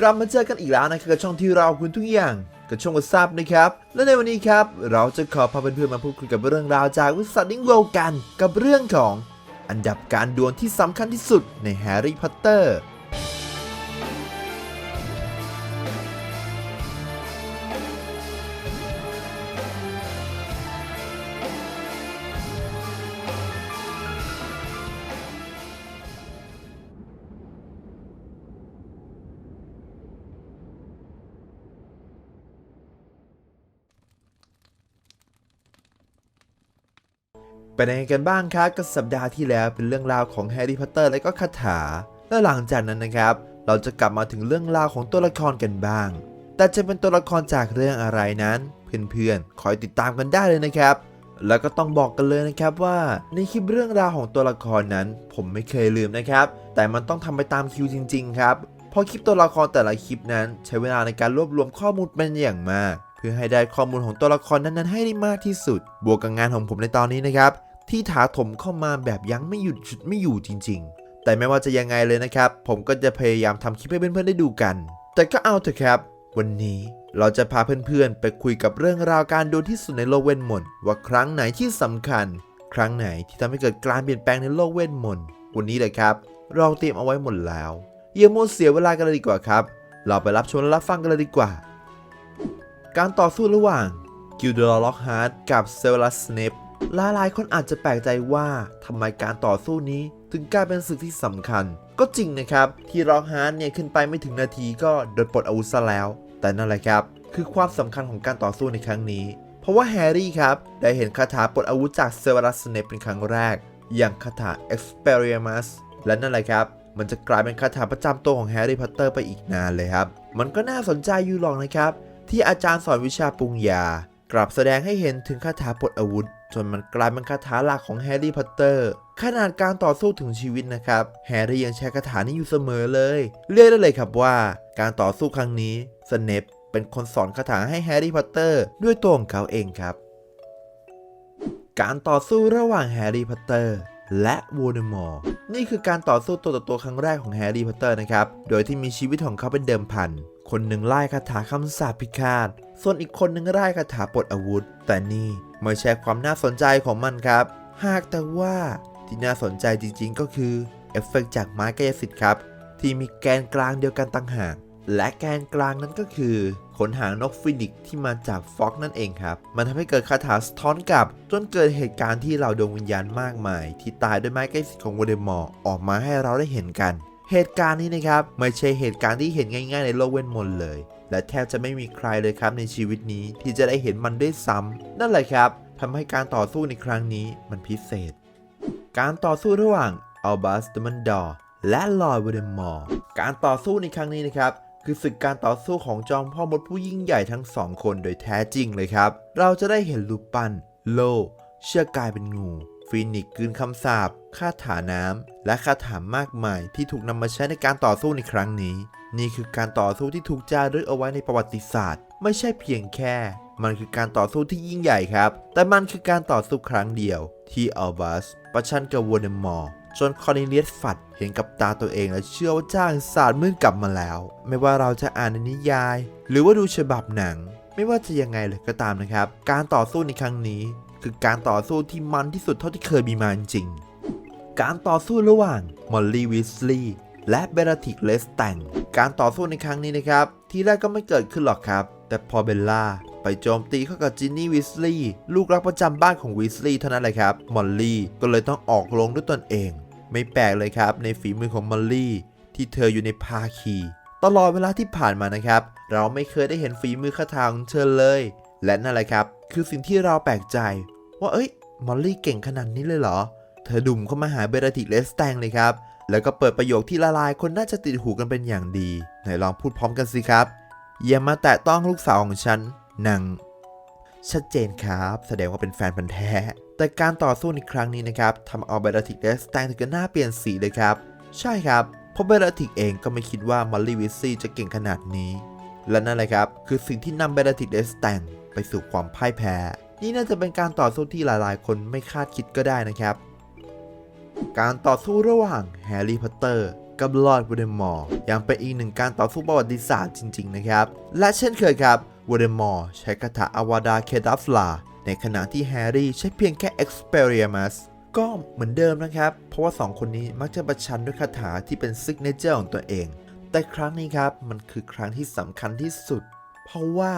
กลับมาเจอกันอีกแล้วนะครับกับช่องที่เราคุณทุกอย่างกับช่องวัซับนะครับ และในวันนี้ครับ เราจะขอพาเพื่อนๆมาพูดคุยกับเรื่องราวจากวิสัทดิ้งโลกัน กับเรื่องของอันดับการดวลที่สำคัญที่สุดในแฮร์รี่พอตเตอร์ เป็นยังไงกันบ้างครับกับสัปดาห์ที่แล้วเป็นเรื่องราวของแฮร์รี่พอตเตอร์และก็คาถา และหลังจากนั้นนะครับ เราจะกลับมาถึงเรื่องราวของตัวละครกันบ้าง แต่จะเป็นตัวละครจากเรื่องอะไรนั้น เพื่อนๆคอยติดตามกันได้เลยนะครับ แล้วก็ต้องบอกกันเลยนะครับว่าในคลิปเรื่องราวของตัวละครนั้น ผมไม่เคยลืมนะครับ แต่มันต้องทำไปตามคิวจริง ๆ ครับเพราะคลิปตัวละครแต่ละคลิปนั้น ใช้เวลาในการรวบรวมข้อมูลเป็นอย่างมาก พื่อให้ได้ข้อมูลของตัวละครนั้นๆให้ได้มากที่สุด บวกกับงานของผมในตอนนี้นะครับ ที่ถาถมเข้ามาแบบยั้งไม่หยุดฉุดไม่อยู่จริง ๆ แต่ไม่ว่าจะยังไงเลยนะครับ ผมก็จะพยายามทำคลิปให้เพื่อนๆได้ดูกัน แต่ก็เอาเถอะครับ วันนี้เราจะพาเพื่อนๆ ไปคุยกับเรื่องราวการดูที่สุดในโลกเวทมนต์ว่าครั้งไหนที่สำคัญ ครั้งไหนที่ทำให้เกิดการเปลี่ยนแปลงในโลกเวทมนต์วันนี้เลยครับ เราเตรียมเอาไว้หมดแล้วอย่ามัวเสียเวลากันเลยดีกว่าครับ เราไปรับชมและรับฟังกันเลยดีกว่า การต่อสู้ระหว่างกิลเดอร์ล็อกฮาร์ดกับเซเวลัสสเนปหลายๆคนอาจจะแปลกใจว่าทำไมการต่อสู้นี้ถึงกลายเป็นศึกที่สำคัญ ก็จริงนะครับ ที่ล็อกฮาร์ดเนี่ยขึ้นไปไม่ถึงนาทีก็โดนปลดอาวุธซะแล้ว แต่นั่นแหละครับ คือความสำคัญของการต่อสู้ในครั้งนี้ เพราะว่าแฮร์รี่ครับ ได้เห็นคาถาปลดอาวุธจากเซเวรัสสเนปเป็นครั้งแรก อย่างคาถา Expelliarmus และนั่นแหละครับมันจะกลายเป็นคาถาประจำตัวของแฮร์รี่พอตเตอร์ไปอีกนานเลยครับ มันก็น่าสนใจอยู่หรอกนะครับ ที่อาจารย์สอนวิชาปรุงยา กลับแสดงให้เห็นถึงคาถาปลดอาวุธ จนมันกลายเป็นคาถาหลักของแฮร์รี่พอตเตอร์ขนาดการต่อสู้ถึงชีวิตนะครับ แฮร์รี่ยังใช้คาถานี้อยู่เสมอเลย เรียกได้เลยครับว่า การต่อสู้ครั้งนี้สเนปเป็นคนสอนคาถาให้แฮร์รี่พอตเตอร์ด้วยตัวของเขาเองครับ การต่อสู้ระหว่างแฮร์รี่พอตเตอร์ และโวลเดอมอร์นี่คือการต่อสู้ตัวต่อตัวครั้งแรกของแฮร์รี่พอตเตอร์นะครับ โดยที่มีชีวิตของเขาเป็นเดิมพัน คนหนึ่งไล่คาถาคำสาปพิฆาต ส่วนอีกคนหนึ่งไล่คาถาปลดอาวุธ แต่นี่ไม่ใช่ความน่าสนใจของมันครับ หากแต่ว่าที่น่าสนใจจริงๆ ก็คือเอฟเฟกต์จากไม้กายสิทธิ์ครับ ที่มีแกนกลางเดียวกันต่างหาก และแกนกลางนั้นก็คือขนหางนกฟินิกซ์ที่มาจากฟ็อกนั่นเองครับ มันทำให้เกิดคาถาสะท้อนกลับ จนเกิดเหตุการณ์ที่เหล่าดวงวิญญาณมากมาย ที่ตายด้วยไม้ใกล้สิทธิ์ของวอเดมอร์ออกมาให้เราได้เห็นกัน เหตุการณ์นี้นะครับไม่ใช่เหตุการณ์ที่เห็นง่ายๆในโลกเวทมนต์เลย และแทบจะไม่มีใครเลยครับในชีวิตนี้ที่จะได้เห็นมันด้วยซ้ำนั่นแหละครับทำให้การต่อสู้ในครั้งนี้มันพิเศษ การต่อสู้ระหว่างอัลบัสเดมันดอร์และลอร์ดวเดมอร์การต่อสู้ในครั้งนี้นะครับ คือศึกการต่อสู้ของจอมพ่อมดผู้ยิ่งใหญ่ทั้งสองคนโดยแท้จริงเลยครับ เราจะได้เห็นรูป,ปัน โล เชื่อกลายเป็นงูฟีนิกซ์กลืนคำสาปคาถาน้ำ และคาถามากมายที่ถูกนำมาใช้ในการต่อสู้ในครั้งนี้ นี่คือการต่อสู้ที่ถูกจารึกเอาไว้ในประวัติศาสตร์ ไม่ใช่เพียงแค่ มันคือการต่อสู้ที่ยิ่งใหญ่ครับ แต่มันคือการต่อสู้ครั้งเดียวที่อัลบัสประชันกับวอเดมอร์ จนคอร์เนเลียสฝัดเห็นกับตาตัวเองและเชื่อว่าจ้างศาสตร์มืดกลับมาแล้ว ไม่ว่าเราจะอ่านในนิยาย หรือว่าดูฉบับหนัง ไม่ว่าจะยังไงเลยก็ตามนะครับ การต่อสู้ในครั้งนี้ คือการต่อสู้ที่มันที่สุดเท่าที่เคยมีมาจริง การต่อสู้ระหว่างมอลลี่วิสลีย์และเบลติกเลสแตงการต่อสู้ในครั้งนี้นะครับ ทีแรกก็ไม่เกิดขึ้นหรอกครับ แต่พอเบลล่าไปโจมตีเข้ากับจินนี่วิสลีย์ลูกรักประจำบ้านของวิสลีย์เท่านั้นแหละครับ มอลลี่ก็เลยต้องออกลงด้วยตนเอง ไม่แปลกเลยครับในฝีมือของมอลลี่ที่เธออยู่ในภาคี ตลอดเวลาที่ผ่านมานะครับ เราไม่เคยได้เห็นฝีมือคาถาของเธอเลย และนั่นแหละครับ คือสิ่งที่เราแปลกใจ ว่าเอ้ยมอลลี่เก่งขนาดนี้เลยเหรอ เธอดุ่มเข้ามาหาเบรติกเลสแตงเลยครับ แล้วก็เปิดประโยคที่ละลายคนน่าจะติดหูกันเป็นอย่างดี ไหนลองพูดพร้อมกันสิครับ อย่ามาแตะต้องลูกสาวของฉันนางชัดเจนครับ แสดงว่าเป็นแฟนพันธ์แท้ แต่การต่อสู้ในครั้งนี้นะครับทำเอาเบรติกเลสแตงถึงกับหน้าเปลี่ยนสีเลยครับ ใช่ครับ เพราะเบรติกเองก็ไม่คิดว่ามอลลี่วิสซี่จะเก่งขนาดนี้ และนั่นแหละครับ คือสิ่งที่นำเบรติกเลสแตงไปสู่ความพ่ายแพ้ นี่น่าจะเป็นการต่อสู้ที่หลายๆ คนไม่คาดคิดก็ได้นะครับ การต่อสู้ระหว่างแฮร์รี่พอตเตอร์กับลอร์ดวอเดมอร์ยังเป็นอีกหนึ่งการต่อสู้ประวัติศาสตร์จริง ๆ นะครับ และเช่นเคยครับวอเดมอร์ใช้คาถาอวาดาเคดัฟลา ในขณะที่แฮร์รี่ใช้เพียงแค่ Expelliarmus ก็เหมือนเดิมนะครับ เพราะว่า 2 คนนี้มักจะประชันด้วยคาถาที่เป็นซิกเนเจอร์ของตัวเอง แต่ครั้งนี้ครับ มันคือครั้งที่สำคัญที่สุด เพราะว่า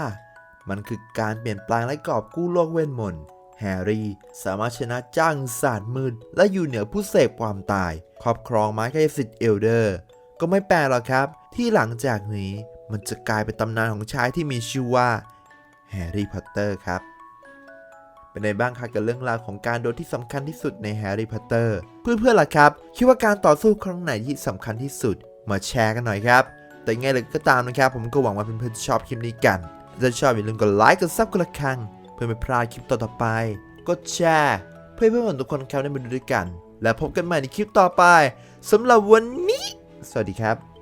มันคือการเปลี่ยนแปลงและกอบกู้โลกเวทมนต์แฮร์รี่สามารถชนะจ้างศาสตร์มืดและอยู่เหนือผู้เสพความตาย ครอบครองไม้กายสิทธิ์เอลเดอร์ ก็ไม่แปลกหรอกครับ ที่หลังจากนี้มันจะกลายเป็นตำนานของชายที่มีชื่อว่าแฮร์รี่พอตเตอร์ครับ เป็นไงบ้างครับกับเรื่องราวของการโดนที่สำคัญที่สุดในแฮร์รี่พอตเตอร์เพื่อนๆล่ะครับ คิดว่าการต่อสู้ครั้งไหนที่สำคัญที่สุด มาแชร์กันหน่อยครับ แต่ยังไงเลยก็ตามนะครับ ผมก็หวังว่าเพื่อนๆจะชอบคลิปนี้กันถ้าชอบอย่าลืมกดไลค์กดซับกดละครังเพื่อไม่พลาดคลิปต่อๆไป กดแชร์เพื่อเพื่อนๆทุกคนครับได้มาดูด้วยกัน แล้วพบกันใหม่ในคลิปต่อไปสำหรับวันนี้ สวัสดีครับ